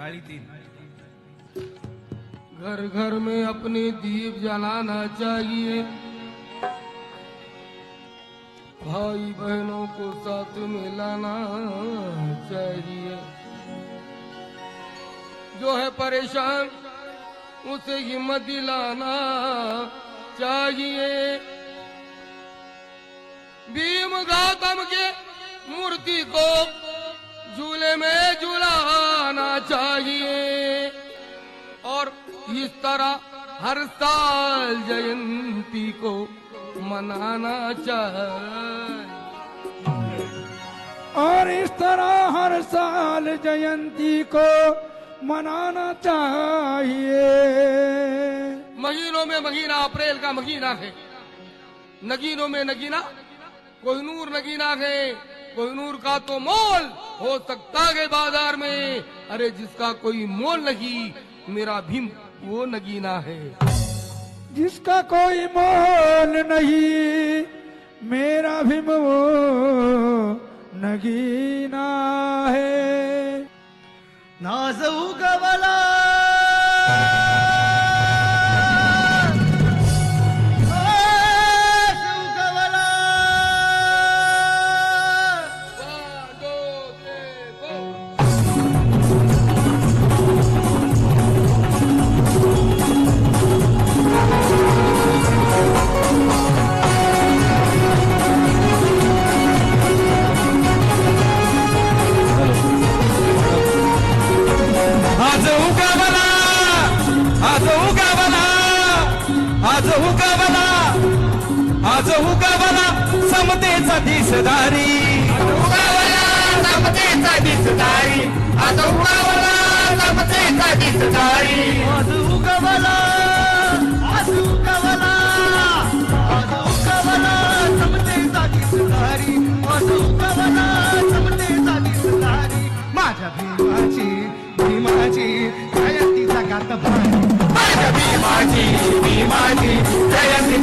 काळी तीन। घर घर में अपने दीप जलाना चाहिए। भाई बहनों को साथ में लाना चाहिए। जो है परेशान, उसे हिम्मत दिलाना चाहिए। भीम गौतम के मूर्ति को झूले में झुलाना चाहिए। और इस तरह हर साल जयंती को मनाना चाहिए। और इस तरह हर साल जयंती को मनाना चाहिए। महीनों में महीना अप्रैल का महीना है। नगीनों में नगीना कोहिनूर नगीना है। कोहिनूर का तो मोल? हो सकता है बाजार में। अरे जिसका कोई मोल नहीं मेरा भीम वो नगीना है। जिसका कोई मोल नहीं मेरा भी वो नगीना है। नाज दिसदारी आता उगावला समतेचा दिसदारी आज उगवला आज उगवला. आज उगवला समतेचा दिसदारी आज उगवला समतेचा दिसदारी माझ्या भीमाची भीमाची जयंती जगात भारी. माझ्या भीमाची भीमाची.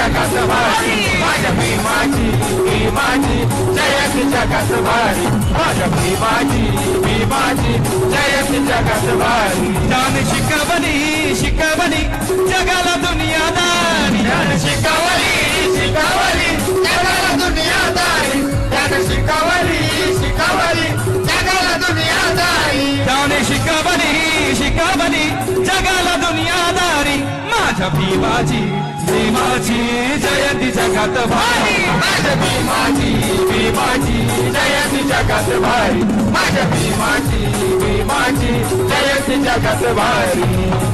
जयंती जगात भारी माझ्या भीमाची भीमाची जयंती जगात भारी माझ्या भीमाची भीमाची जयंती जगात भारी ज्ञान शिकवली शिकवली जगाला दुनियादारी ज्ञान माझ्या भीमाजी भीमाजी जयंती जगात भारी माझ्या भीमाजी भीमाजी जयंती जगात भारी माझ्या भीमाजी भीमाजी जयंती जगात भारी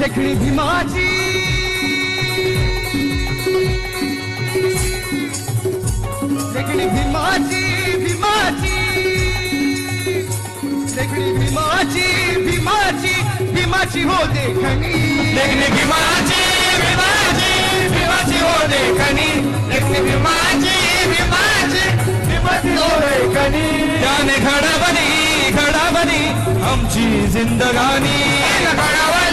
लेखणी भीमाची. लेखणी भीमाची भीमाची. लेखणी भीमाची भीमाची भीमाची हो देखणी. लेखनी भीमाची भीमाची भीमाची हो देखणी. लेखनी भीमाची भीमाची भीमाची हो देखणी. त्याने घडवली घडवली आमची जिंदगानी. गणवली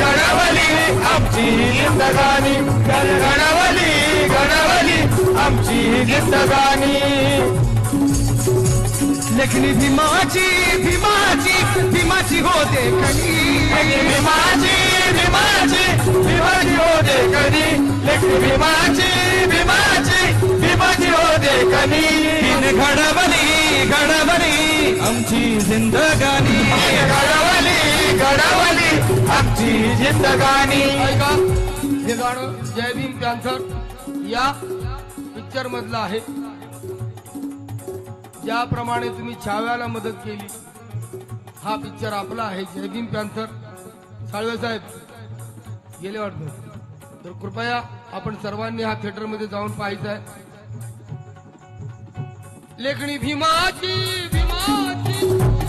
गणवली आमची जिंदगानी गणवली गणवली आमची जिंदगानी लेखणी भीमाची भीमाची भीमाची होते कधी भीमाची भीमाची भीमाची होते कधी लेखनी भीमाची भीमाची भीमाची होते कधी तिने घडवली घडवली आमची जिंदगानी घडवली गणवली आमची जिंदगानी हे गाणं जय भीम पॅन्थर या पिक्चर मधलं आहे. ज्याप्रमाणे तुम्ही छाव्याला मदत केली हा पिक्चर आपला आहे जय भीम पॅन्थर साळवे साहेब गेले वाटतं? तर कृपया आपण सर्वांनी हा थिएटरमध्ये जाऊन पाहायचा आहे. लेखणी भीमाची भीमाची.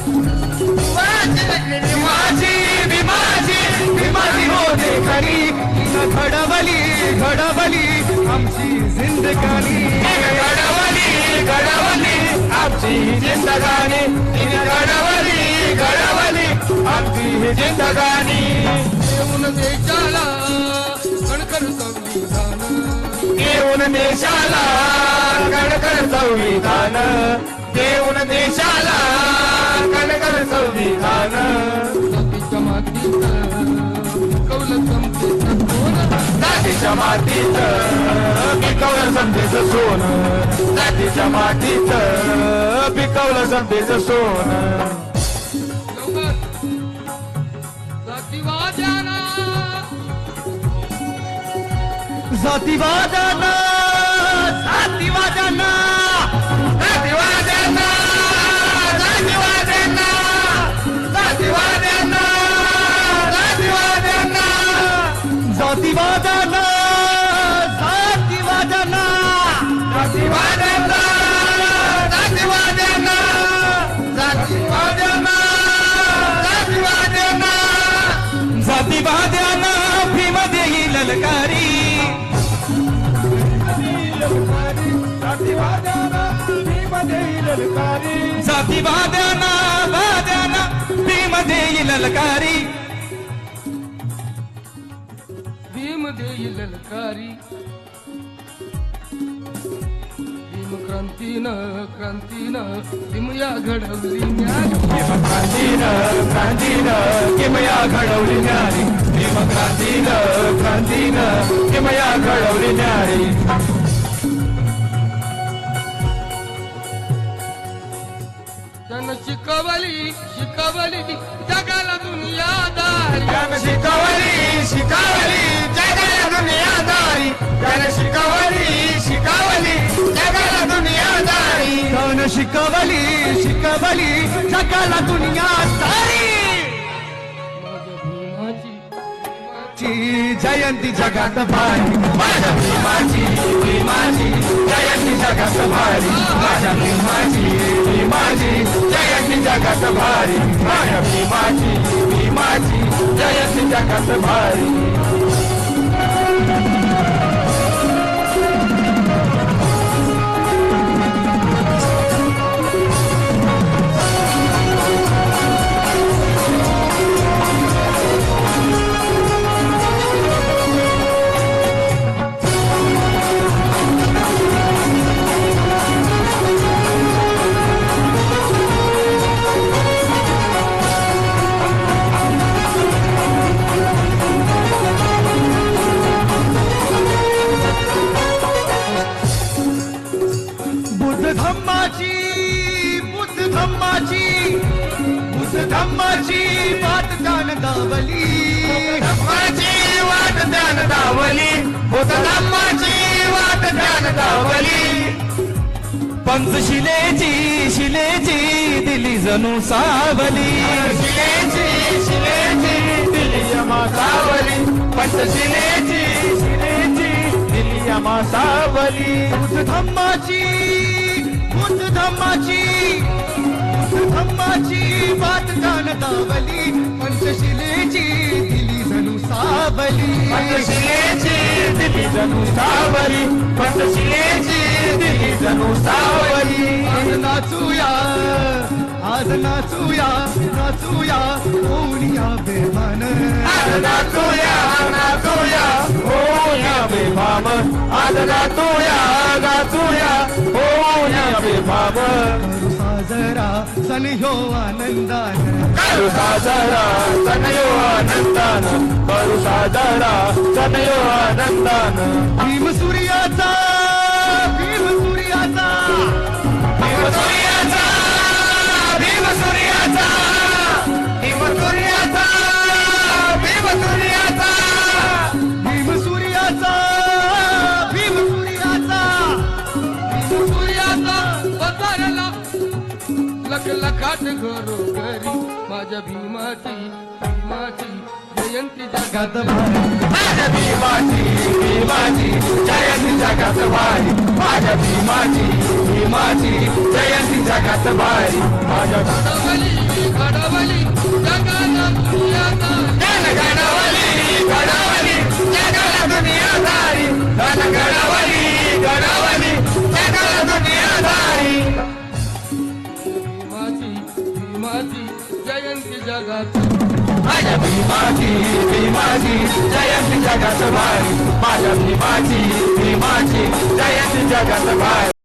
भीमाची भीमाची भीमाची होते खरी तिनं घडवली घडवली आमची जिंदगानी घडवली घडवली आमची ही जिंदगानी तिने घडवली घडवली आमची जिंदगानी येऊन देशाला कणकण संविधान. देऊन देशाला कणकण संविधान. देऊन देशाला कणकण संविधान. जातीच्या मातीत पिकवलं संधीचं सोन. जातीच्या मातीत पिकवलं संधीचं सोन. जातीवादाना जातीवादाना देई ललकारी. जातीवाद्याना वाद्याना भीम देई ललकारी. भीम देई ललकारी. भीम क्रांतीनं क्रांतीनं भीमया घडवली ज्ञान क्रांतीनं क्रांतीनं किमया घडवली न्यारी भीम क्रांतीनं क्रांतीनं किमया घडवली न्यारी शिकवली शिकवली जगाला दुनियादारी. त्यानं शिकवली शिकवली जगाला दुनियादारी. त्यानं शिकवली शिकवली जगाला दुनियादारी. त्यानं शिकवली शिकवली जगाला दुनिया सारी जयंती जगात भारी. माझ्या भीमाची भीमाची जयंती जगात भारी. माझ्या भीमाची भीमाची जयंती जगात भारी माझ्या भीमाची भीमाची जयंती जगात भारी धम्माची बुद्ध धम्माची बुद्ध धम्माची बात जाण दावली धम्माची वाट ध्यान दावली होत धम्माची वाट ध्यान दावली पंचशिलेची शिलेची दिली जणू सावली. शिलेची शिलेची दिली यमा सावली. पंचशिलेची शिलेची दिली यमा सावली. बुद्ध धम्माची बुद्ध धम्माची धम्माची बात जाण दावली पंचशिलेची दिली जणू सावली. पंचशिलेची दिली जणू सावली. पंचशिलेची दिली जणू सावली. आज नाचूया आज नाचूया नाचूया होऊया बेमान. आज नाचूया नाचूया हो या बेभाम आज नाचूया सण ह्यो आनंदान. करू साजरा सनयो आनंदान. करू साजरा सनयो आनंदान. भीम सूर्याचा भीम सूर्याचा. भीम सूर्याचा भीम सूर्याचा. लखाट घरोघरी माझ्या भीमाची भीमाची जयंती जगात भारी माझ्या भीमाची भीमाची जयंती जगात भारी माझ्या भीमाची भीमाची जयंती जगात भारी माझ्या घडवली घडवली जगाला दुनियाचा धन घडवली घडवली जगाला दुनिया धारी धन घडवली भीमाची जयंती जगात भारी माझ्या भीमाची भीमाची जयंती जगात भारी